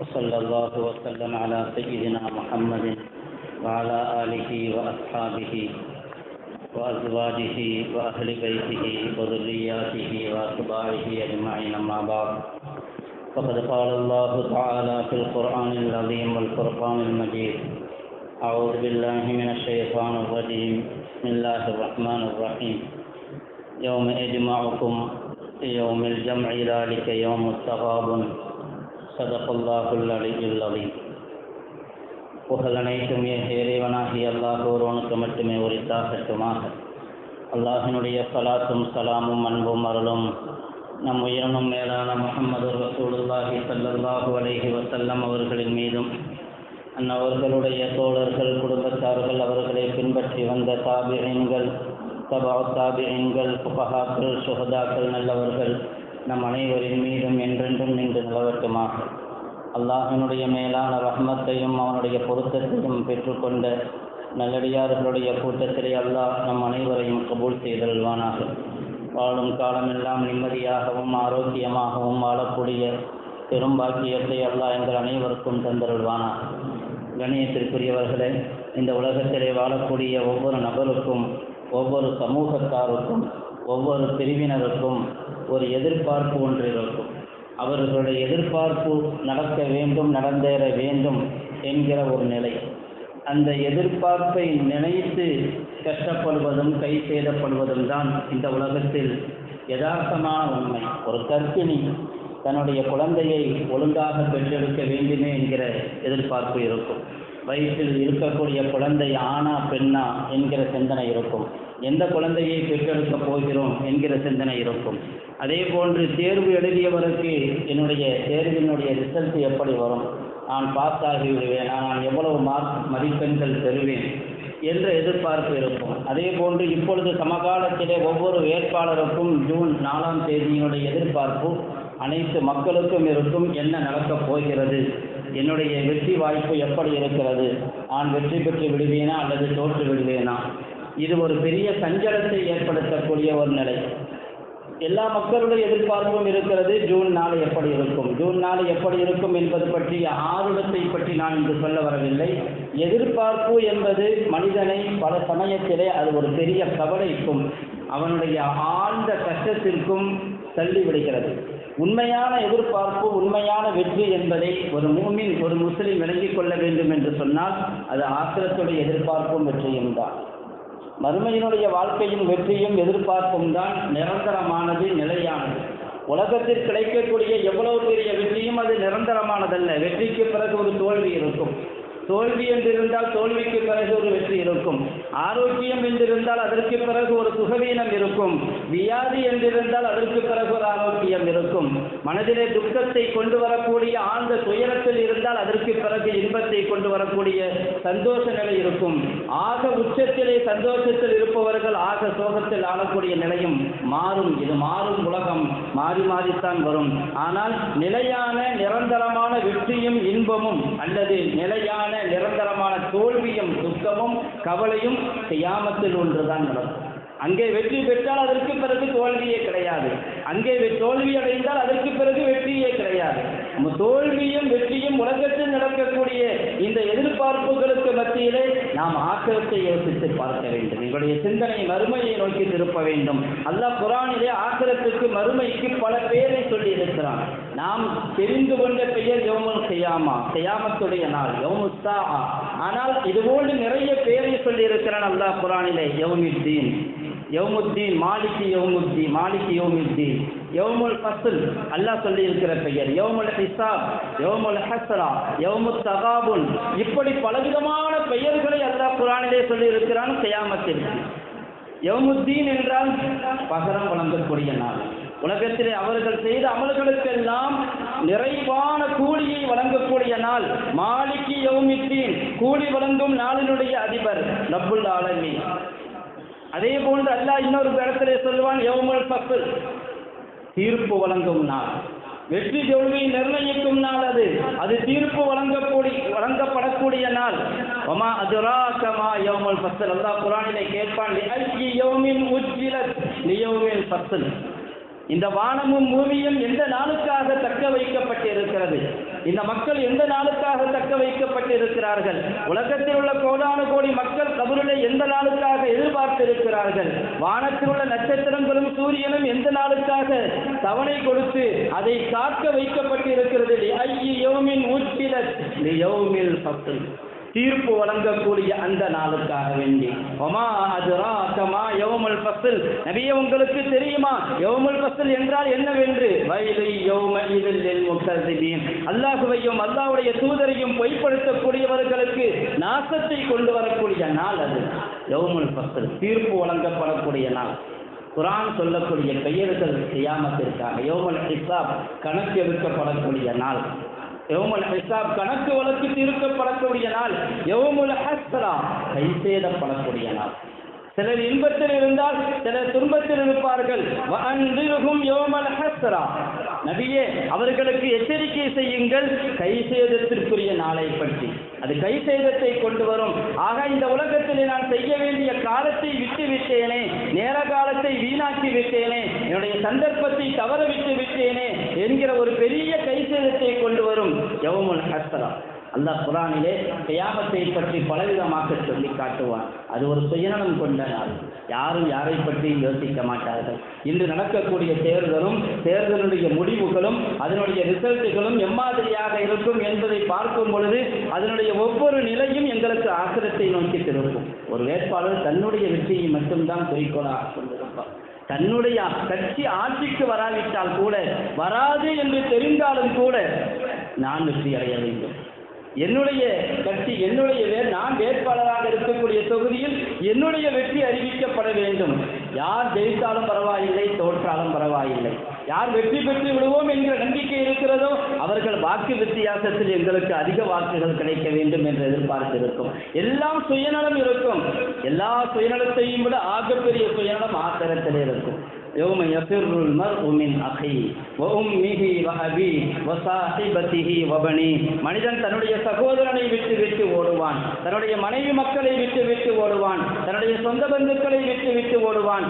وصلى الله وسلم على سيدنا محمد وعلى آله وأصحابه وأزواجه وأهل بيته وذرياته وأتباعه أجمعين أما بعد. فقد قال الله تعالى في القرآن العظيم والفرقان المجيد أعوذ بالله من الشيطان الرجيم. بسم الله الرحمن الرحيم. يوم يجمعكم يوم الجمع ذلك يوم التغابن. சதபுல்லாஹுல் புகழ் அனைத்துமே இறைவனாகி அல்லாஹ் ஒருவனுக்கு மட்டுமே உரித்தாகட்டுமாக அல்லாஹினுடைய சலாத்தும் சலாமும் அன்பும் அருளும் நம் உயர்னும் மேலான முகமது ரசூலுல்லாஹி சல்லாஹூ அலஹி வசல்லம் அவர்களின் மீதும் அந்நவர்களுடைய தோழர்கள் குடும்பத்தார்கள் அவர்களை பின்பற்றி வந்த தாபியன்கள் தபா தாபியன்கள் புகஹாக்கள் சுகதாக்கள் நல்லவர்கள் நம் அனைவரின் மீதும் என்றென்றும் நின்று நிலவட்டுமாக அல்லாஹினுடைய மேலான ரஹ்மத்தையும் அவனுடைய பொருத்தத்தையும் பெற்றுக்கொண்ட நல்லடியார்களுடைய கூட்டத்திலே அல்லாஹ் நம் அனைவரையும் கபூல் செய்தல்வானாக வாழும் காலமெல்லாம் நிம்மதியாகவும் ஆரோக்கியமாகவும் வாழக்கூடிய பெரும்பாக்கியத்தை அல்லாஹ் எங்கள் அனைவருக்கும் தந்தருள்வானாக. கணியத்திற்குரியவர்களே இந்த உலகத்திலே வாழக்கூடிய ஒவ்வொரு நபருக்கும் ஒவ்வொரு சமூகத்தாருக்கும் ஒவ்வொரு பிரிவினருக்கும் ஒரு எதிர்பார்ப்பு ஒன்று இருக்கும். அவர்களுடைய எதிர்பார்ப்பு நடக்க வேண்டும் நடந்தேற வேண்டும் என்கிற ஒரு நிலை. அந்த எதிர்பார்ப்பை நினைத்து கஷ்டப்படுவதும் கை சேதப்படுவதும் தான் இந்த உலகத்தில் யதார்த்தமான உண்மை. ஒரு கர்ப்பிணி தன்னுடைய குழந்தையை ஒழுங்காக பெற்றெடுக்க வேண்டுமே என்கிற எதிர்பார்ப்பு இருக்கும். வயிற்றில் இருக்கக்கூடிய குழந்தை ஆனா பெண்ணா என்கிற சிந்தனை இருக்கும். எந்த குழந்தையை பெற்றெடுக்கப் போகிறோம் என்கிற சிந்தனை இருக்கும். அதே போன்று தேர்வு எழுதியவருக்கு என்னுடைய தேர்வினுடைய ரிசல்ட் எப்படி வரும்? நான் பாஸ் ஆகிவிடுவேன்? நான் எவ்வளவு மார்க் மதிப்பெண்கள் பெறுவேன்? என்ற எதிர்பார்ப்பு இருக்கும். அதே போன்று இப்பொழுது சமகாலத்திலே ஒவ்வொரு வேட்பாளருக்கும் ஜூன் நாலாம் தேதியினுடைய எதிர்பார்ப்பு அனைத்து மக்களுக்கும் இருக்கும். என்ன நடக்கப் போகிறது? என்னுடைய வெற்றி வாய்ப்பு எப்படி இருக்கிறது? நான் வெற்றி பெற்று விடுவேனா அல்லது தோற்று விடுவேனா? இது ஒரு பெரிய சஞ்சலத்தை ஏற்படுத்தக்கூடிய ஒரு நிலை. எல்லா மக்களுடைய எதிர்பார்ப்பும் இருக்கிறது. ஜூன் நாள் எப்படி இருக்கும்? ஜூன் நாள் எப்படி இருக்கும் என்பது பற்றிய ஆர்வத்தை பற்றி நான் இன்று சொல்ல வரவில்லை. எதிர்பார்ப்பு என்பது மனிதனை பல சமயத்திலே அது ஒரு பெரிய கவலைக்கும் அவனுடைய ஆழ்ந்த கஷ்டத்திற்கும் தள்ளிவிடுகிறது உண்மையான எதிர்பார்ப்பு உண்மையான வெற்றி என்பதை ஒரு மூமின் ஒரு முஸ்லிம் விளங்கிக் கொள்ள வேண்டும் என்று சொன்னால் அது ஆசிரத்துடைய எதிர்பார்ப்பும் வெற்றியும் தான். மறுமையினுடைய வாழ்க்கையும் வெற்றியும் எதிர்பார்ப்பும் தான் நிரந்தரமானது நிலையானது. உலகத்தில் கிடைக்கக்கூடிய எவ்வளவு பெரிய வெற்றியும் அது நிரந்தரமானதல்ல. வெற்றிக்கு பிறகு ஒரு தோல்வி இருக்கும். தோல்வி என்றிருந்தால் தோல்விக்கு பிறகு ஒரு வெற்றி இருக்கும். ஆரோக்கியம் என்றிருந்தால் அதற்கு பிறகு ஒரு சுகவீனம் இருக்கும். வியாதி என்றிருந்தால் அதற்கு பிறகு ஒரு ஆரோக்கியம் இருக்கும். மனதிலே துக்கத்தை கொண்டு வரக்கூடிய ஆழ்ந்த துயரத்தில் இருந்தால் அதற்கு பிறகு இன்பத்தை கொண்டு வரக்கூடிய சந்தோஷ நிலை இருக்கும். ஆக உச்சத்திலே சந்தோஷத்தில் இருப்பவர்கள் ஆக சோகத்தில் ஆளக்கூடிய நிலையும் மாறும். இது மாறும் உலகம். மாறி மாறித்தான் வரும். ஆனால் நிலையான நிரந்தரமான வெற்றியும் இன்பமும் அல்லது நிலையான நிரந்தரமான தோல்வியும் துக்கமும் கவலையும் செய்யாமத்தில் ஒன்றுதான் நடக்கும். அங்கே வெற்றி பெற்றால் அதற்கு பிறகு தோல்வியே கிடையாது. அங்கே தோல்வி அடைந்தால் அதற்கு பிறகு வெற்றியே கிடையாது. தோல்வியும் வெற்றியும் உலகத்தில் நடக்கக்கூடிய இந்த எதிர்பார்ப்புகளுக்கு மத்தியிலே நாம் ஆக்கிரத்தை யோசித்து பார்க்க வேண்டும். எங்களுடைய சிந்தனை மறுமையை நோக்கி திருப்ப வேண்டும். அல்லாஹ் குரானிலே ஆக்கிரத்துக்கு மறுமைக்கு பல பேரை சொல்லி இருக்கிறான். நாம் தெரிந்து கொண்ட பெயர் யோமுல் செய்யாமா செய்யாமத்துடைய நாள் யோமுஸ்தா ஆனால் இதுபோன்று நிறைய பெயரை சொல்லியிருக்கிறான் அல்லாஹ் குரானிலே யௌமித்தீன். யௌமுத்தீன் மாலிக்கு யௌமுத்தீன் மாலிக்கு யௌமுத்தீன். யோமுல் ஃபஸ்ல் அல்லாஹ் சொல்லி இருக்கிற பெயர். யௌமுல் ஹிசாப் யோமுல் ஹஸ்ரா யௌமுத் தகாபுன். இப்படி பலவிதமான பெயர்களை அல்லாஹ் குரானிலே சொல்லி இருக்கிறான் கியாமத்திற்கு. யோமுத்தீன் என்றால் பகரம் வழங்கக்கூடிய நாள். உலகத்திலே அவர்கள் செய்த அமல்களுக்கெல்லாம் நிறைவான கூலியை வழங்கக்கூடிய நாள். மாலிக்கு யௌமித்தீன். கூலி வழங்கும் நாளினுடைய அதிபர் நபுல் ஆலமி அதே போன்று அல்லாஹ் இன்னொரு இடத்திலே சொல்லுவான் யோமல் ஃபஸ்ல். தீர்ப்பு வழங்கும் நாள். வெற்றி தோல்வியை நிர்ணயிக்கும் நாள் அது. அது தீர்ப்பு வழங்கக்கூடிய வழங்கப்படக்கூடிய நாள். ஒமா அதுராகமா யோமல் ஃபஸ்ல். அல்லாஹ் குர்ஆனிலே கேட்பான் லிஅய்யி யௌமின் உஜ்ஜிலத். லியௌமில் இந்த வானமும் பூமியும் எந்த நாளுக்காக தக்க வைக்கப்பட்டு இருக்கிறது இந்த மக்கள் எந்த நாளுக்காக தக்க வைக்கப்பட்டிருக்கிறார்கள்? உலகத்தில் உள்ள கோடானு கோடி மக்கள் கபருளை எந்த நாளுக்காக எதிர்பார்த்திருக்கிறார்கள்? வானத்தில் உள்ள நட்சத்திரங்களும் சூரியனும் எந்த நாளுக்காக தவணை கொடுத்து அதை காக்க வைக்கப்பட்டு இருக்கிறது ஐயி யோமின் யோமில் பத்து தீர்ப்பு வழங்கக்கூடிய அந்த நாளுக்காக வேண்டி. ஒமா அதுரா கமா யோமல் பசில் நிறைய உங்களுக்கு தெரியுமா? யோமல் பசில் என்றால் என்னவென்று? வயலை யோம இதில் முக்கதிபீன் அல்லாஹுவையும் அல்லாவுடைய தூதரையும் பொய்ப்படுத்தக்கூடியவர்களுக்கு நாசத்தை கொண்டு வரக்கூடிய நாள் அது. யோமல் பசில் தீர்ப்பு வழங்கப்படக்கூடிய நாள். குரான் சொல்லக்கூடிய பெயர்கள் செய்யாமத்திற்காக யோமல் ஹிசாப் கணக்கு எடுக்கப்படக்கூடிய நாள். யௌமுல் ஹிசாப் கணக்கு வழக்கு தீர்க்கப்படக்கூடிய நாள் யௌமுல் ஹஸ்ரா கை சேதப்படக்கூடிய நாள். சிலர் இன்பத்தில் இருந்தால் சிலர் துன்பத்தில் இருப்பார்கள். யோமல் யௌமல் ஹஸ்ரா. நபியே அவர்களுக்கு எச்சரிக்கை செய்யுங்கள் கை சேதத்திற்குரிய நாளை பற்றி. அது கை சேதத்தை கொண்டு வரும். ஆக இந்த உலகத்தில் நான் செய்ய வேண்டிய காலத்தை விட்டு விட்டேனே நேர காலத்தை வீணாக்கி விட்டேனே என்னுடைய சந்தர்ப்பத்தை தவற விட்டு விட்டேனே என்கிற ஒரு பெரிய கை சேதத்தை கொண்டு வரும் யவமுன் ஹஸ்ரா. அல்லாஹ் குரானிலே கயாமத்தை பற்றி பலவிதமாக சொல்லி காட்டுவான். அது ஒரு சுயநலம் கொண்ட நாள். யாரும் யாரை பற்றியும் யோசிக்க மாட்டார்கள். இன்று நடக்கக்கூடிய தேர்தலும் தேர்தலுடைய முடிவுகளும் அதனுடைய ரிசல்ட்டுகளும் எம்மாதிரியாக இருக்கும் என்பதை பார்க்கும் பொழுது அதனுடைய ஒவ்வொரு நிலையும் எங்களுக்கு ஆசிரத்தை நோக்கி திரும்பும். ஒரு வேட்பாளர் தன்னுடைய வெற்றியை மட்டும்தான் குறிக்கோளாக கொண்டிருப்பார். தன்னுடைய கட்சி ஆட்சிக்கு வராவிட்டால் கூட வராது என்று தெரிந்தாலும் கூட நான் வெற்றி அடைய வேண்டும். என்னுடைய கட்சி என்னுடைய நான் வேட்பாளராக இருக்கக்கூடிய தொகுதியில் என்னுடைய வெற்றி அறிவிக்கப்பட வேண்டும். யார் ஜெயித்தாலும் பரவாயில்லை தோற்றாலும் பரவாயில்லை. யார் வெற்றி பெற்று விடுவோம் என்கிற நம்பிக்கை இருக்கிறதோ அவர்கள் வாக்கு வித்தியாசத்தில் எங்களுக்கு அதிக வாக்குகள் கிடைக்க வேண்டும் என்று எதிர்பார்த்திருக்கும். எல்லாம் சுயநலம் இருக்கும். எல்லா சுயநலத்தையும் விட ஆகப்பெரிய சுயநலம் ஆத்திரத்தில் இருக்கும். يوم يفر المرء من أخيه وأمه وأبيه وصاحبته وبنيه மனிதன் தன்னுடைய சகோதரனை விட்டு விட்டு ஓடுவான் தன்னுடைய மனைவி மக்களை விட்டு விட்டு ஓடுவான் தன்னுடைய சொந்த பந்துக்களை விட்டு விட்டு ஓடுவான்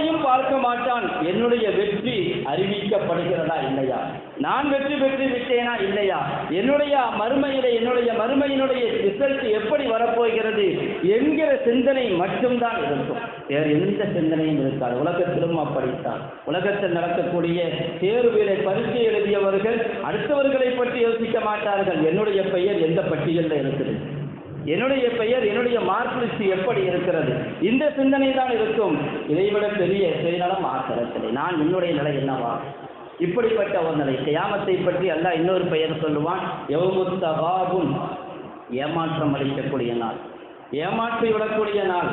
யாரையும் பார்க்க மாட்டான். என்னுடைய வெற்றி அறிவிக்கப்படுகிறதா இல்லையா? நான் வெற்றி பெற்று விட்டேனா இல்லையா? என்னுடைய மறுமையிலே என்னுடைய மறுமையினுடைய ரிசல்ட் எப்படி வரப்போகிறது என்கிற சிந்தனை மட்டும்தான் இருக்கும். வேறு எந்த சிந்தனையும் இருக்காது. உலகத்திலும் அப்படித்தான். உலகத்தில் நடக்கக்கூடிய தேர்விலே பரிசு எழுதியவர்கள் அடுத்தவர்களை பற்றி யோசிக்க மாட்டார்கள். என்னுடைய பெயர் எந்த பட்டியலில் இருக்குது? என்னுடைய பெயர் என்னுடைய மார்க்லிஸ்ட் எப்படி இருக்கிறது? இந்த சிந்தனை தான் இருக்கும். இதைவிட பெரிய சுயநலம் ஆக்கிறதில்லை. நான் என்னுடைய நிலை என்னவா? இப்படிப்பட்ட ஒரு நிலை. கியாமத்தை பற்றி அல்ல இன்னொரு பெயர் சொல்லுவான் எவமுத்தகாபும் ஏமாற்றம் அளிக்கக்கூடிய நாள். ஏமாற்றி விடக்கூடிய நாள்.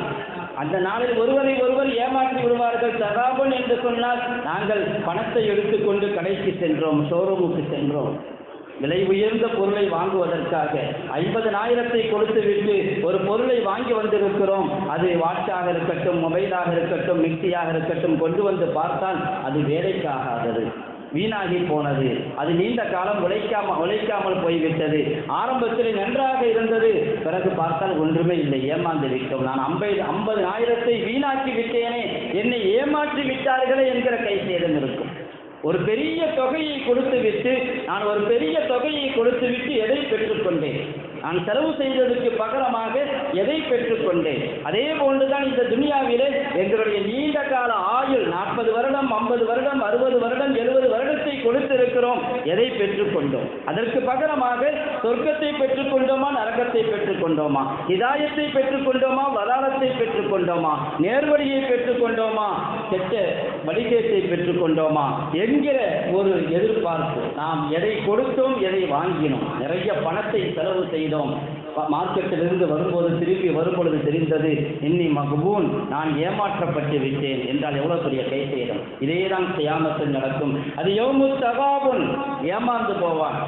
அந்த நாளில் ஒருவரை ஒருவர் ஏமாற்றி விடுவார்கள். தகாபன் என்று சொன்னால் நாங்கள் பணத்தை எடுத்துக்கொண்டு கடைக்கு சென்றோம் ஷோரூமுக்கு சென்றோம். விலை உயர்ந்த பொருளை வாங்குவதற்காக ஐம்பதனாயிரத்தை கொடுத்துவிட்டு ஒரு பொருளை வாங்கி வந்திருக்கிறோம். அது வாட்சாக இருக்கட்டும் மொபைலாக இருக்கட்டும் மிக்சியாக இருக்கட்டும் கொண்டு வந்து பார்த்தால் அது வேலைக்காகாதது. வீணாகி போனது. அது நீண்ட காலம் உழைக்காம உழைக்காமல் போய்விட்டது. ஆரம்பத்தில் நன்றாக இருந்தது. பிறகு பார்த்தால் ஒன்றுமே இல்லை. ஏமாந்து விட்டோம். நான் ஐம்பது ஐம்பது ஆயிரத்தை வீணாக்கி விட்டேனே. என்னை ஏமாற்றி விட்டார்களே என்கிற கை சேதம் இருக்கும். ஒரு பெரிய தொகையை கொடுத்து விட்டு நான் ஒரு பெரிய தொகையை கொடுத்து விட்டு எதை பெற்றுக்கொண்டேன்? நான் செலவு செய்ததற்கு பகரமாக எதை பெற்றுக்கொண்டேன் அதே போன்றுதான் இந்த துனியாவிலே எங்களுடைய நீண்ட கால ஆயுள் நாற்பது வருடம் ஐம்பது வருடம் அறுபது வருடம் எழுபது வருடத்தை கொடுத்திருக்கிறோம். எதை பெற்றுக்கொண்டோம் அதற்கு பகரமாக சொர்க்கத்தை பெற்றுக்கொண்டோமா நரகத்தை பெற்றுக்கொண்டோமா இதாயத்தை பெற்றுக்கொண்டோமா வதாரத்தை பெற்றுக்கொண்டோமா நேர்வழியை பெற்றுக்கொண்டோமா கெட்ட வடிகேட்டை பெற்றுக்கொண்டோமா என்கிற ஒரு எதிர்பார்ப்பு. நாம் எதை கொடுத்தோம் எதை வாங்கினோம்? நிறைய பணத்தை செலவு செய்தோம். மார்க்கெட்டிலிருந்து வரும்போது திரும்பி வரும்பொழுது தெரிந்தது இன்னி மகபூன் நான் ஏமாற்றப்பட்டு விட்டேன் என்றால் எவ்வளவு பெரிய கை செய்தோம் இதே தான் செய்யாமத்தில் நடக்கும். அது எவ்வளவு தகாபுன் ஏமாந்து போவான்.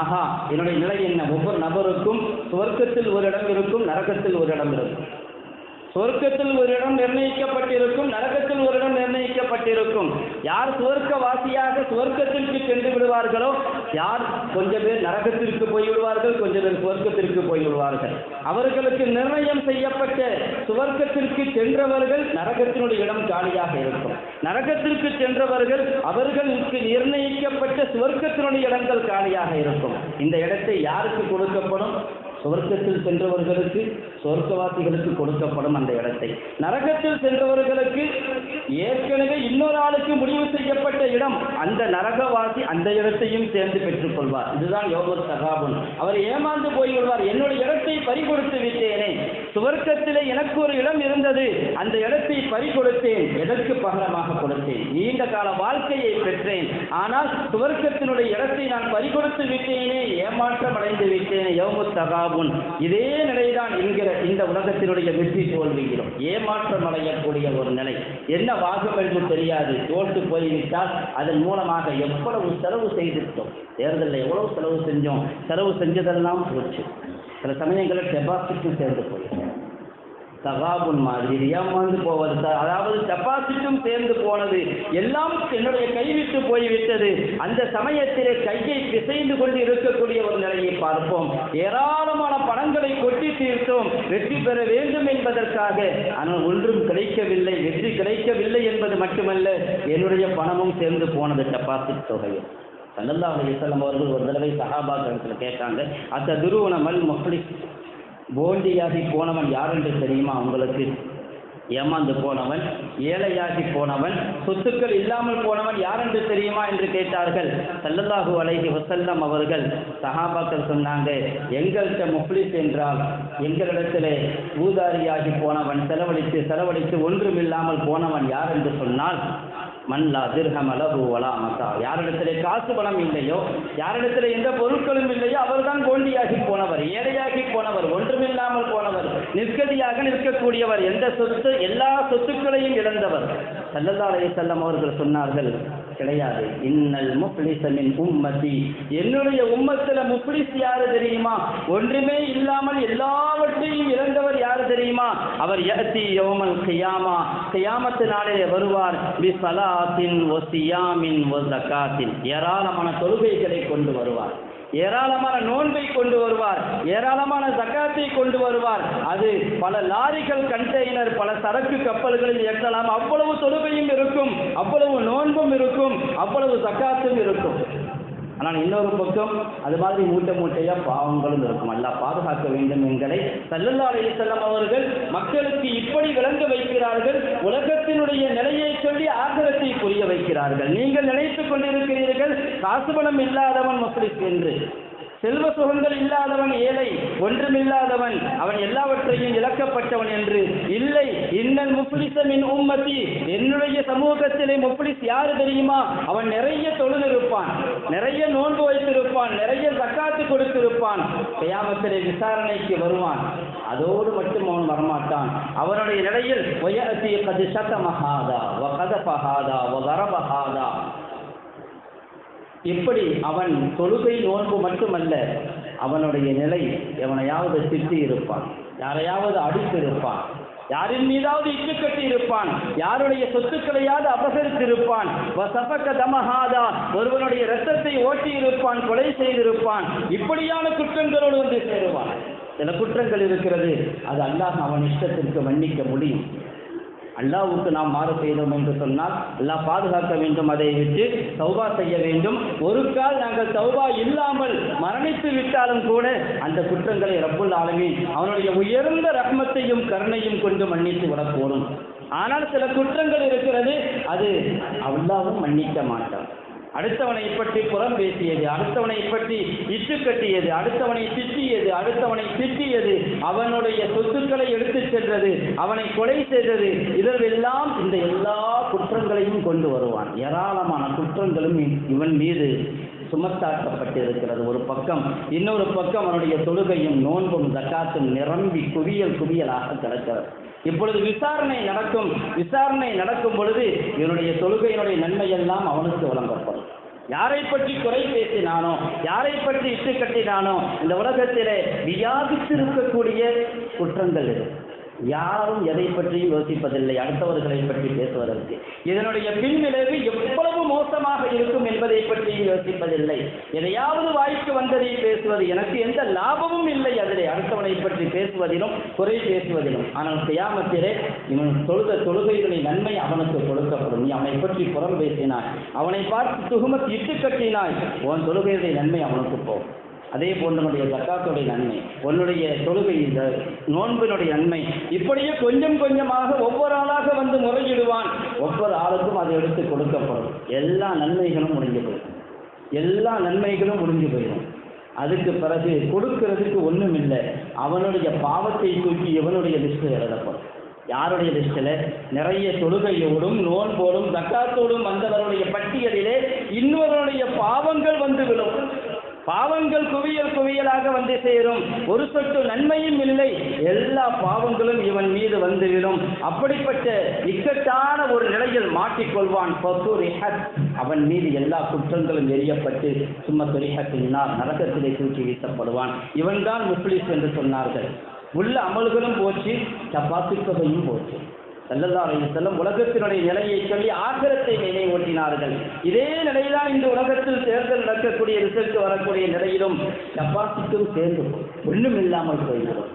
ஆஹா என்னுடைய நிலை என்ன? ஒவ்வொரு நபருக்கும் சுவர்க்கத்தில் ஒரு இடம் இருக்கும் நரகத்தில் ஒரு இடம் இருக்கும். சொர்க்கத்தில் ஒரு இடம் நிர்ணயிக்கப்பட்டிருக்கும் நரகத்தில் ஒரு இடம் நிர்ணயிக்கப்பட்டிருக்கும். யார் சுவர்க்கவாசியாக சுவர்க்கத்திற்கு சென்று விடுவார்களோ யார் கொஞ்ச பேர் நரகத்திற்கு போய் விடுவார்கள் பேர் சுவர்க்கத்திற்கு போய் விடுவார்கள் அவர்களுக்கு நிர்ணயம் செய்யப்பட்ட சுவர்க்கத்திற்கு சென்றவர்கள் நரகத்தினுடைய இடம் காலியாக இருக்கும். நரகத்திற்கு சென்றவர்கள் அவர்களுக்கு நிர்ணயிக்கப்பட்ட சுவர்க்கத்தினுடைய இடங்கள் காலியாக இருக்கும். இந்த இடத்தை யாருக்கு கொடுக்கப்படும்? சுவர்க்கத்தில் சென்றவர்களுக்கு சொர்க்கவாசிகளுக்கு கொடுக்கப்படும் அந்த இடத்தை. நரகத்தில் சென்றவர்களுக்கு ஏற்கனவே இன்னொரு ஆளுக்கு முடிவு செய்யப்பட்ட இடம். அந்த நரகவாசி அந்த இடத்தையும் சேர்ந்து பெற்றுக்கொள்வார். இதுதான் யோக சகாபன் அவர் ஏமாந்து போய்விடுவார். என்னுடைய இடத்தை பறிகொடுத்து விட்டேனே. சுவர்க்கத்தில் எனக்கு ஒரு இடம் இருந்தது. அந்த இடத்தை பறிகொடுத்தேன். எதற்கு பகலமாக கொடுத்தேன்? நீண்ட கால வாழ்க்கையை பெற்றேன். ஆனால் சுவர்க்கத்தினுடைய இடத்தை நான் பறிகொடுத்து விட்டேனே ஏமாற்றம் அடைந்து விட்டேனே யோமு தகாபுன். இதே நிலைதான் என்கிற இந்த உலகத்தினுடைய வெற்றி தோல்விகிறோம் ஏமாற்றம் அடையக்கூடிய ஒரு நிலை. என்ன வாகும் என்று தெரியாது. தோற்று போய்விட்டால் அதன் மூலமாக எவ்வளவு செலவு செய்திருக்கோம் தேர்தலில் எவ்வளவு செலவு செஞ்சோம். செலவு செஞ்சதெல்லாம் போச்சு. சில சமயங்களில் டெபாசிட்டும் சேர்ந்து போயிருக்கு தகாபுன் மாதிரி இது ஏமாந்து போவது. அதாவது டெபாசிட்டும் சேர்ந்து போனது. எல்லாம் என்னுடைய கைவிட்டு போய்விட்டது. அந்த சமயத்திலே கையை பிசைந்து கொண்டு இருக்கக்கூடிய ஒரு நிலையை பார்ப்போம். ஏராளமான பணங்களை கொட்டி தீர்த்தோம். வெற்றி பெற வேண்டும் என்பதற்காக. ஆனால் ஒன்றும் கிடைக்கவில்லை. வெற்றி கிடைக்கவில்லை என்பது மட்டுமல்ல. என்னுடைய பணமும் சேர்ந்து போனது டெபாசிட் தொகையில். சல்லல்லா அலிசல்லம் அவர்கள் ஒரு தடவை சஹாபாக்களிடத்தில் கேட்டாங்க அத்த துருவனமல் மொஹலி போண்டியாகி போனவன் யார் என்று தெரியுமா உங்களுக்கு? ஏமாந்து போனவன் ஏழையாகி போனவன் சொத்துக்கள் இல்லாமல் போனவன் யார் என்று தெரியுமா என்று கேட்டார்கள். சல்லல்லாஹு அலைஹி வசல்லம் அவர்கள் சஹாபாக்கள் சொன்னாங்க எங்கள்கிட்ட முஃப்லிஸ் என்றால் எங்களிடத்திலே ஊதாரியாகி போனவன் செலவழித்து செலவழித்து ஒன்றும் இல்லாமல் போனவன் யார் என்று சொன்னால் மன்லா திர்ஹம் அலகு வலா மசா. யாரிடத்திலே காசு பணம் இல்லையோ யாரிடத்திலே எந்த பொருட்களும் இல்லையோ அவர்தான் கோண்டியாகி போனவர் ஏழையாகி போனவர் ஒன்றுமில்லாமல் போனவர் நிற்கதியாக நிற்கக்கூடியவர் எந்த சொத்து எல்லா சொத்துக்களையும் இழந்தவர். சல்லல்லா அலைஹி வஸல்லம் அவர்கள் சொன்னார்கள் கிடையாது. இன்னல் முப்ளிசமின் உம்மதி என்னுடைய உம்மத்துல முப்ளிஸ் யாரு தெரியுமா? ஒன்றுமே இல்லாமல் எல்லாவற்றையும் இழந்தவர் யாரு தெரியுமா? அவர் யத்தி யோமல் கியாமா. கியாமத்து நாளிலே வருவார். பி சலாத்தின் ஒ சியாமின் ஒ ஏராளமான தொழுகைகளை கொண்டு வருவார். ஏராளமான நோன்பை கொண்டு வருவார் ஏராளமான ஜக்காத்தை கொண்டு வருவார். அது பல லாரிகள் கண்டெய்னர் பல சரக்கு கப்பல்களில் ஏற்றலாம். அவ்வளவு தொழுகையும் இருக்கும் அவ்வளவு நோன்பும் இருக்கும் அவ்வளவு ஜக்காத்தும் இருக்கும். ஆனால் இன்னொரு பக்கம் அது மாதிரி மூட்டை மூட்டையா பாவங்களும் இருக்கும். அல்லாஹ் பாதுகாக்க வேண்டும் என்களை சல்லல்லா செல்லம் அவர்கள் மக்களுக்கு இப்படி விளங்க வைக்கிறார்கள். உலகத்தினுடைய நிலையை சொல்லி ஆகலத்தை புரிய வைக்கிறார்கள். நீங்கள் நினைத்துக் கொண்டிருக்கிறீர்கள் காசு பணம் இல்லாதவன் முஸ்லிம் என்று. செல்வ சுகங்கள் இல்லாதவன் ஏழை ஒன்றுமில்லாதவன் அவன் எல்லாவற்றையும் இழக்கப்பட்டவன் என்று. இல்லை இன்னல் முப்ளிசமின் உம்மதி என்னுடைய சமூகத்திலே முப்ளிஸ் யாரு தெரியுமா? அவன் நிறைய தொழில் இருப்பான் நிறைய நோன்பு வைத்திருப்பான் நிறைய சக்காத்து கொடுத்திருப்பான். கயாமத்திலே விசாரணைக்கு வருவான். அதோடு மட்டும் அவன் வரமாட்டான். அவனுடைய நிலையில் ஒயத்தி கது சதமஹாதா வகத பகாதா வ இப்படி அவன் தொழுகை நோன்பு மட்டுமல்ல அவனுடைய நிலை எவனையாவது திட்டி இருப்பான் யாரையாவது அடித்து இருப்பான் யாரின் மீதாவது இட்டு கட்டி இருப்பான் யாருடைய சொத்துக்களையாவது அபகரித்திருப்பான். வசபக்க தமஹாதா ஒருவனுடைய ரத்தத்தை ஓட்டி இருப்பான் கொலை செய்திருப்பான். இப்படியான குற்றங்களோடு வந்து சேருவான். சில குற்றங்கள் இருக்கிறது அது அல்லாஹ் அவன் இஷ்டத்திற்கு மன்னிக்க முடியும். அல்லாவுக்கு நாம் மாறு செய்தோம் என்று சொன்னால் அல்லாஹ் பாதுகாக்க வேண்டும் அதை விட்டு சௌபா செய்ய வேண்டும். ஒரு கால் நாங்கள் சௌபா இல்லாமல் மரணித்து விட்டாலும் கூட அந்த குற்றங்களை ரப்புல் ஆலமீன் அவனுடைய உயர்ந்த ரக்மத்தையும் கருணையும் கொண்டு மன்னித்து விடக்கூடும் ஆனால் சில குற்றங்கள் இருக்கிறது அது அல்லாவும் மன்னிக்க மாட்டான். அடுத்தவனை பற்றி புறம் பேசியது அடுத்தவனை பற்றி இட்டு கட்டியது அடுத்தவனை திட்டியது அடுத்தவனை திட்டியது அவனுடைய சொத்துக்களை எடுத்து சென்றது அவனை கொலை செய்தது இதற்கெல்லாம் இந்த எல்லா குற்றங்களையும் கொண்டு வருவான். ஏராளமான குற்றங்களும் இவன் மீது சுமத்தாக்கப்பட்டிருக்கிறது. ஒரு பக்கம் இன்னொரு பக்கம் அவனுடைய தொழுகையும் நோன்பும் ஜக்காத்தும் நிரம்பி குவியல் குவியலாக கிடக்கிறது. இப்பொழுது விசாரணை நடக்கும். விசாரணை நடக்கும் பொழுது இவனுடைய தொழுகையினுடைய நன்மையெல்லாம் அவனுக்கு வழங்கப்படும். யாரை பற்றி குறை பேசினானோ யாரை பற்றி இட்டு கட்டினானோ இந்த உலகத்திலே வியாபித்திருக்கக்கூடிய குற்றங்கள் இது யாரும் எதை பற்றியும் யோசிப்பதில்லை அடுத்தவர்களை பற்றி பேசுவதற்கு. இதனுடைய பின்விளைவு எவ்வளவு மோசமாக இருக்கும் என்பதை பற்றியும் யோசிப்பதில்லை. எதையாவது வாய்க்கு வந்ததை பேசுவது எனக்கு எந்த லாபமும் இல்லை அதிலே அடுத்தவனை பற்றி பேசுவதிலும் குறை பேசுவதிலும். ஆனால் கியாமத்திலே இவன் தொழுத தொழுகைகளின் நன்மை அவனுக்கு கொடுக்கப்படும். நீ அவனை பற்றி புறம் பேசினாய். அவனை பார்த்து துகுமத் இட்டு கட்டினாய். உன் தொழுகையுடைய நன்மை அவனுக்கு போகும். அதே போன்று உன்னுடைய நன்மை உன்னுடைய தொழுகை இந்த நோன்பினுடைய நன்மை இப்படியே கொஞ்சம் கொஞ்சமாக ஒவ்வொரு ஆளாக வந்து முறையிடுவான். ஒவ்வொரு ஆளுக்கும் அதை எடுத்து கொடுக்கப்படும். எல்லா நன்மைகளும் முடிஞ்சு போயிடும். எல்லா நன்மைகளும் முடிஞ்சு போயிடும். அதுக்கு பிறகு கொடுக்கிறதுக்கு ஒன்றும் இல்லை. அவனுடைய பாவத்தை தூக்கி இவனுடைய லிஸ்ட்டு எழுதப்படும். யாருடைய லிஸ்டில் நிறைய தொழுகையோடும் நோன்போடும் தக்காத்தோடும் வந்தவருடைய பட்டியலிலே இன்னொருடைய பாவங்கள் வந்து விழும். பாவங்கள் குவியல் குவியலாக வந்து சேரும். ஒரு சொட்டு நன்மையும் இல்லை. எல்லா பாவங்களும் இவன் மீது வந்துவிடும். அப்படிப்பட்ட இக்கட்டான ஒரு நிலையில் மாட்டிக்கொள்வான். அவன் மீது எல்லா குற்றங்களும் எரியப்பட்டு சும்மா துரிஹத்தினால் நரகத்திலே தூக்கி வீசப்படுவான். இவன்தான் முஸ்லிஸ் என்று சொன்னார்கள். உள்ள அமல்களும் போச்சு சப்பாத்தி தொகையும் போச்சு. சல்லல்லா செல்லும் உலகத்தினுடைய நிலையை சொல்லி ஆகிரத்தை நினைவூட்டினார்கள். இதே நிலைதான் இந்த உலகத்தில் தேர்தல் நடக்கக்கூடிய ரிசல்ட் வரக்கூடிய நிலையிலும் டெபாசிட்டும் சேர்ந்து ஒன்றும் இல்லாமல் போய்விடும்.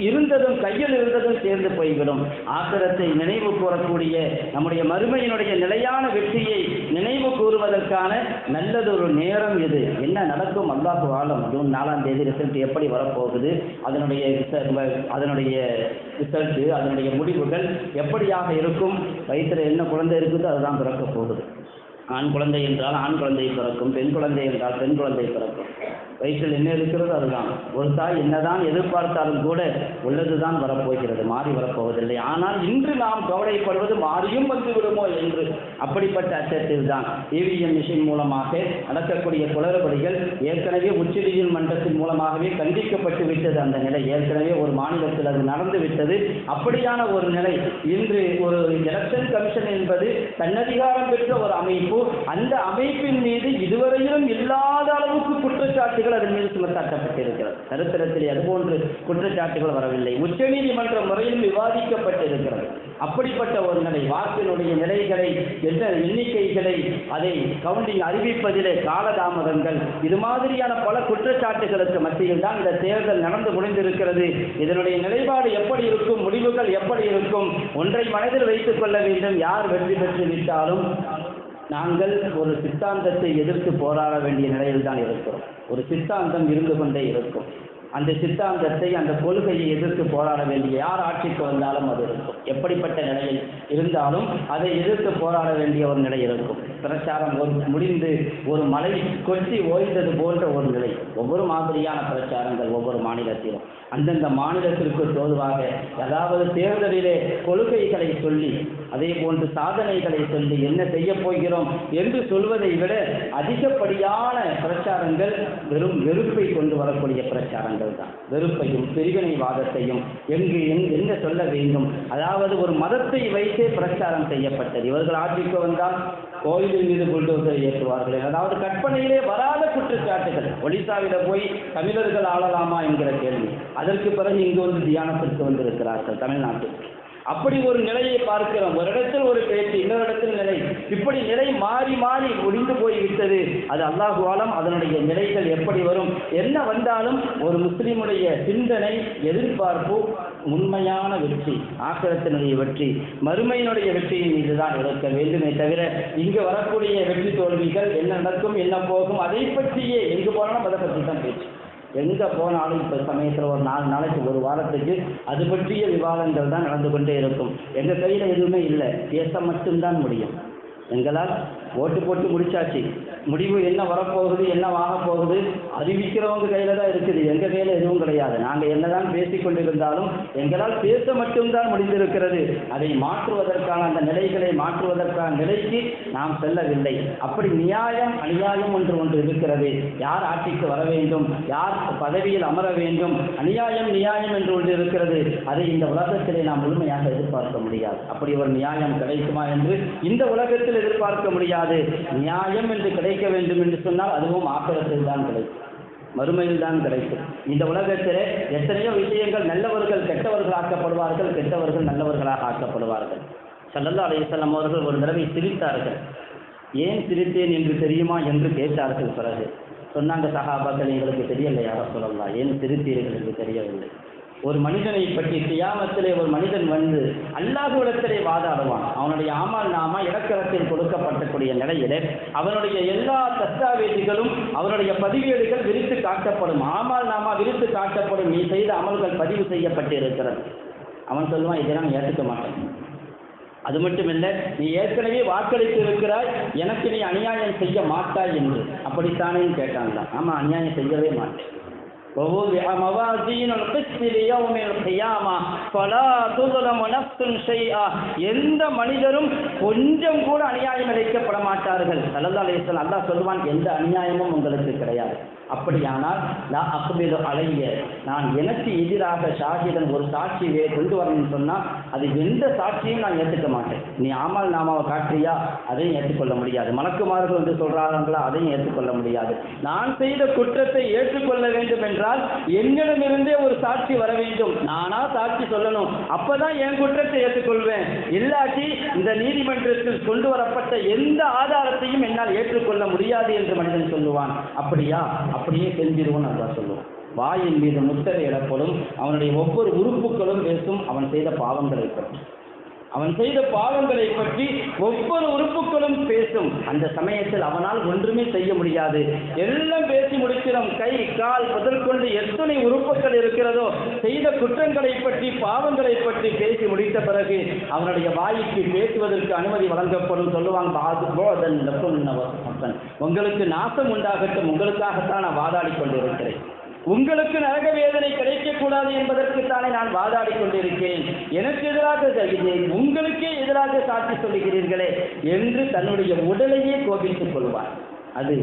இருந்ததும் கையில் இருந்ததும் சேர்ந்து போய்விடும். ஆத்திரத்தை நினைவு கூறக்கூடிய நம்முடைய மறுமையினுடைய நிலையான வெற்றியை நினைவு கூறுவதற்கான நல்லதொரு நேரம் இது. என்ன நடக்கும்? அல்லாஹு ஆலம். ஜூன் நாலாம் தேதி ரிசல்ட் எப்படி வரப்போகுது? அதனுடைய அதனுடைய ரிசல்ட்டு அதனுடைய முடிவுகள் எப்படியாக இருக்கும்? வயிற்றில் என்ன குழந்தை இருக்குதோ அதுதான் பிறக்க போகுது. ஆண் குழந்தை என்றால் ஆண் குழந்தை பிறக்கும் பெண் குழந்தை என்றால் பெண் குழந்தை பிறக்கும். வயிற்றில் என்ன இருக்கிறது அதுதான். ஒரு தாய் என்னதான் எதிர்பார்த்தாலும் கூட உள்ளதுதான் வரப்போகிறது மாறி வரப்போவதில்லை. ஆனால் இன்று நாம் கவலைப்படுவது மாறியும் வந்து விடுமோ என்று அப்படிப்பட்ட அச்சத்தில் தான் இவிஎம் மிஷின் மூலமாக நடக்கக்கூடிய குளறுபடிகள் ஏற்கனவே உச்சநீதிமன்றத்தின் மன்றத்தின் மூலமாகவே கண்டிக்கப்பட்டு விட்டது அந்த நிலை. ஏற்கனவே ஒரு மாநிலத்தில் அது நடந்து விட்டது. அப்படியான ஒரு நிலை. இன்று ஒரு எலெக்ஷன் கமிஷன் என்பது தன்னதிகாரம் பெற்ற ஒரு அமைப்பு. அந்த அமைப்பின் மீது இதுவரையிலும் இல்லாத அளவுக்கு குற்றச்சாட்டுகள் அதன் மீது சுமத்தாட்டப்பட்டிருக்கிறது சரித்திரத்தில் அதுபோன்று குற்றச்சாட்டுகள் வரவில்லை. உச்சநீதிமன்ற முறையில் விவாதிக்கப்பட்டிருக்கிறது. அப்படிப்பட்ட ஒரு நிலை. வாக்கினுடைய நிலைகளை என்ன எண்ணிக்கைகளை அதை கவுண்டிங் அறிவிப்பதிலே காலதாமதங்கள். இது மாதிரியான பல குற்றச்சாட்டுகளுக்கு மத்தியில் தான் இந்த தேர்தல் நடந்து முடிந்திருக்கிறது. இதனுடைய நிலைப்பாடு எப்படி இருக்கும்? முடிவுகள் எப்படி இருக்கும்? ஒன்றை மனதில் வைத்துக் கொள்ள வேண்டும். யார் வெற்றி பெற்று விட்டாலும் நாங்கள் ஒரு சித்தாந்தத்தை எதிர்த்து போராட வேண்டிய நிலையில் தான் இருக்கிறோம். ஒரு சித்தாந்தம் இருந்து கொண்டே இருக்கும். அந்த சித்தாந்தத்தை அந்த கொள்கையை எதிர்த்து போராட வேண்டிய யார் ஆட்சிக்கு வந்தாலும் அது இருக்கும். எப்படிப்பட்ட நிலையில் இருந்தாலும் அதை எதிர்த்து போராட வேண்டிய ஒரு நிலை இருக்கும். பிரச்சாரம் ஒரு முடிந்து ஒரு மலை கொட்டி ஓய்ந்தது போன்ற ஒரு நிலை. ஒவ்வொரு மாதிரியான பிரச்சாரங்கள் ஒவ்வொரு மாநிலத்திலும். அந்தந்த மாநிலத்திற்கு தோதுவாக அதாவது தேர்தலிலே கொள்கைகளை சொல்லி அதே போன்று சாதனைகளை சொல்லி என்ன செய்ய போகிறோம் என்று சொல்வதை விட அதிகப்படியான பிரச்சாரங்கள் வெறும் வெறுப்பை கொண்டு வரக்கூடிய பிரச்சாரங்கள். தான் வெறுப்பையும் பிரிவினைவாதத்தையும் எங்கு எங்க சொல்ல வேண்டும்? அதாவது ஒரு மதத்தை வைத்தே பிரச்சாரம் செய்யப்பட்டது. இவர்கள் ஆட்சிக்கு வந்தால் கோயிலின் மீது புல்டோசர் ஏற்றுவார்கள். அதாவது கற்பனையிலே வராத குற்றச்சாட்டுகள். ஒடிசாவில போய் தமிழர்கள் ஆளலாமா என்கிற கேள்வி. அதற்கு பிறகு இங்கு வந்து தியானத்திற்கு வந்திருக்கிறார்கள் தமிழ்நாட்டில். அப்படி ஒரு நிலையை பார்க்கிறோம் ஒரு இடத்தில் ஒரு பேச்சு இன்னொரு இடத்தில் நிலை. இப்படி நிலை மாறி மாறி முடிந்து போய்விட்டது. அது அல்லாஹுவாலம் அதனுடைய நிலைகள் எப்படி வரும்? என்ன வந்தாலும் ஒரு முஸ்லீமுடைய சிந்தனை எதிர்பார்ப்பு உண்மையான வெற்றி ஆக்கிரத்தினுடைய வெற்றி மறுமையினுடைய வெற்றியின் மீதுதான் இருக்க வேண்டுமே தவிர இங்கு வரக்கூடிய வெற்றி தோல்விகள் என்ன நடக்கும் என்ன போகும் அதை பற்றியே எங்கு போனாலும் அதை பற்றி தான் பேச்சு. எங்கே போனாலும் இப்போ சமயத்தில் ஒரு நாலு நாளைக்கு ஒரு வாரத்துக்கு அது பற்றிய விவாதங்கள் தான் நடந்து கொண்டே இருக்கும். எங்கள் கையில் எதுவுமே இல்லை. பேச மட்டும்தான் முடியும். எங்களால் ஓட்டு போட்டு முடிச்சாச்சு. முடிவு என்ன வரப்போகுது என்ன ஆகப் போகுது அறிவிக்கிறவங்க கையில தான் இருக்குது. எங்க கையில எதுவும் கிடையாது. நாங்க என்னதான் பேசிக் கொண்டிருந்தாலும் எங்களால் பேச மட்டும்தான் முடிந்திருக்கிறது. அதை மாற்றுவதற்கான அந்த நிலைகளை மாற்றுவதற்கான நிலைக்கு நாம் செல்லவில்லை. அப்படி நியாயம் அநியாயம் ஒன்று ஒன்று இருக்கிறது. யார் ஆட்சிக்கு வர வேண்டும்? யார் பதவியில் அமர வேண்டும்? அநியாயம் நியாயம் என்று ஒன்று இருக்கிறது. அதை இந்த உலகத்திலே நாம் முழுமையாக எதிர்பார்க்க முடியாது. அப்படி ஒரு நியாயம் கிடைக்குமா என்று இந்த உலகத்தில் எதிர்பார்க்க முடியாது. நியாயம் என்று கிடைக்க வேண்டும் என்று சொன்னால் அதுவும் ஆக்கிரத்தில் தான் கிடைக்கும். மறுமையில் தான் கிடைக்கும். இந்த உலகத்திலே எத்தனையோ விஷயங்கள் நல்லவர்கள் கெட்டவர்கள் ஆக்கப்படுவார்கள் கெட்டவர்கள் நல்லவர்களாக ஆக்கப்படுவார்கள். சல்லல்லா அலையம் அவர்கள் ஒரு தடவை சிரித்தார்கள். ஏன் சிரித்தேன் என்று தெரியுமா? என்று கேட்டார்கள் பிறகு. சொன்னாங்க சகாபாக்கள் எங்களுக்கு தெரியலையாக சொல்லலாம் ஏன் திருத்தீர்கள் என்று தெரியவில்லை. ஒரு மனிதனை பற்றி கியாமத்திலே ஒரு மனிதன் வந்து அல்லாஹுவிடத்திலே வாதாடுவான். அவனுடைய ஆமால் நாம இடக்கரத்தில் கொடுக்கப்பட்டக்கூடிய நிலையிலே அவனுடைய எல்லா தஸ்தாவேஜுகளும் அவனுடைய பதிவேடுகள் விரித்து காட்டப்படும். ஆமால் நாமா விரித்து காட்டப்படும். நீ செய்த அமல்கள் பதிவு செய்யப்பட்டிருக்கிறது. அவன் சொல்லுவான் இதை நான் ஏற்றுக்க மாட்டேன். அது மட்டுமில்லை நீ ஏற்கனவே வாக்களித்து இருக்கிறாய். எனக்கு நீ அநியாயம் செய்ய மாட்டாய் என்று. அப்படித்தானே கேட்டான். ஆமாம் அநியாயம் செய்யவே மாட்டேன். ووضع موازين القسط ليوم القيامة فلا تظلم نفس شيئا எந்த மனிதரும் கொஞ்சம் கூட அநியாயம் இழைக்கப்பட மாட்டார்கள் சல்லல்லாஹு அலைஹி வஸல்லம் அல்லாஹ் சொல்லுவான் எந்த அநியாயமும் உங்களுக்கு கிடையாது அப்படியானால் லா அக்பிது அலைய நான் எனக்கு எதிராக ஷாஹிதன் ஒரு சாட்சியை கொண்டு வரணும்னு சொன்னால் அது எந்த சாட்சியும் நான் ஏற்றுக்க மாட்டேன் நீ ஆமால் நாமாவை காட்டுறியா அதையும் ஏற்றுக்கொள்ள முடியாது மலக்குமார்கள் வந்து சொல்றாங்களா அதையும் ஏற்றுக்கொள்ள முடியாது நான் செய்த குற்றத்தை ஏற்றுக்கொள்ள வேண்டும் என்றால் என்னிடமிருந்தே ஒரு சாட்சி வர வேண்டும். நானா சாட்சி சொல்லணும். அப்பதான் என் குற்றத்தை ஏற்றுக்கொள்வேன். இல்லாட்டி இந்த நீதிமன்றத்தில் கொண்டு வரப்பட்ட எந்த ஆதாரத்தையும் என்னால் ஏற்றுக்கொள்ள முடியாது என்று மனிதன் சொல்லுவான். அப்படியா? அப்படியே செஞ்சிருவோம் அதான் சொல்லுவோம் வாயின் மீது முத்தரை இடப்படும் அவனுடைய ஒவ்வொரு உறுப்புகளும் பேசும் அவன் செய்த பாவங்களை பற்றி. அவன் செய்த பாவங்களை பற்றி ஒவ்வொரு உறுப்புகளும் பேசும். அந்த சமயத்தில் அவனால் ஒன்றுமே செய்ய முடியாது. எல்லாம் பேசி முடிக்கிறோம். கை கால் முதல் கொண்டு எத்தனை உறுப்புகள் இருக்கிறதோ செய்த குற்றங்களை பற்றி பாவங்களை பற்றி பேசி முடித்த பிறகு அவனுடைய வாய்க்கு பேசுவதற்கு அனுமதி வழங்கப்படும் சொல்லுவாங்க. உங்களுக்கு நாசம் உண்டாகட்டும். உங்களுக்காகத்தான் நான் வாதாடி கொண்டிருக்கிறேன். உங்களுக்கு நரக வேதனை கிடைக்கக்கூடாது என்பதற்குத்தானே நான் வாதாடி கொண்டிருக்கிறேன். எனக்கு எதிராக செய்கிறேன் உங்களுக்கே எதிராக சாட்சி சொல்லுகிறீர்களே என்று தன்னுடைய உடலையே கோபித்துக் கொள்வார். அது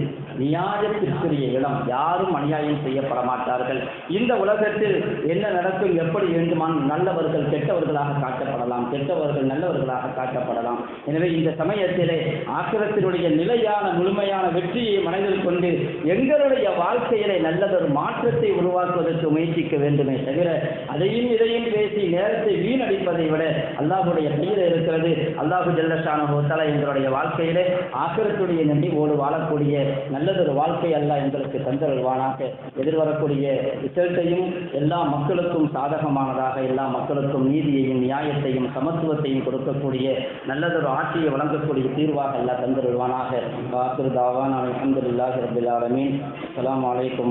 நியாயத்திற்குரிய இடம். யாரும் அநியாயம் செய்யப்பட மாட்டார்கள் இந்த உலகத்தில் என்ன நடக்கும் எப்படி வேண்டுமான் நல்லவர்கள் கெட்டவர்களாக காட்டப்படலாம். கெட்டவர்கள் நல்லவர்களாக காட்டப்படலாம். எனவே இந்த சமயத்திலே ஆக்கிரத்தினுடைய நிலையான முழுமையான வெற்றியை மனதில் கொண்டு எங்களுடைய வாழ்க்கையிலே நல்லதொரு மாற்றத்தை உருவாக்குவதற்கு முயற்சிக்க வேண்டுமே தவிர அதையும் இதையும் பேசி நேரத்தை வீணடிப்பதை விட அல்லாஹுடைய கையில் இருக்கிறது. அல்லாஹு ஜல்லஷான ஹோத்தலா எங்களுடைய வாழ்க்கையிலே ஆக்கிரத்துடைய நினைவோடு வாழக்கூடிய நல்லதொரு வாழ்க்கை அல்ல எங்களுக்கு தந்தருள்வானாக. எதிர்வரக்கூடிய ரிசல்ட்டையும் எல்லா மக்களுக்கும் சாதகமானதாக எல்லா மக்களுக்கும் நீதியையும் நியாயத்தையும் சமத்துவத்தையும் கொடுக்கக்கூடிய நல்லதொரு ஆட்சியை வழங்கக்கூடிய தீர்வாக அல்ல தந்தருள்வானாக. வாக்குறு அலமதுல்லாஹி ரபில் ஆலமீன். அஸ்ஸலாமு அலைக்கும்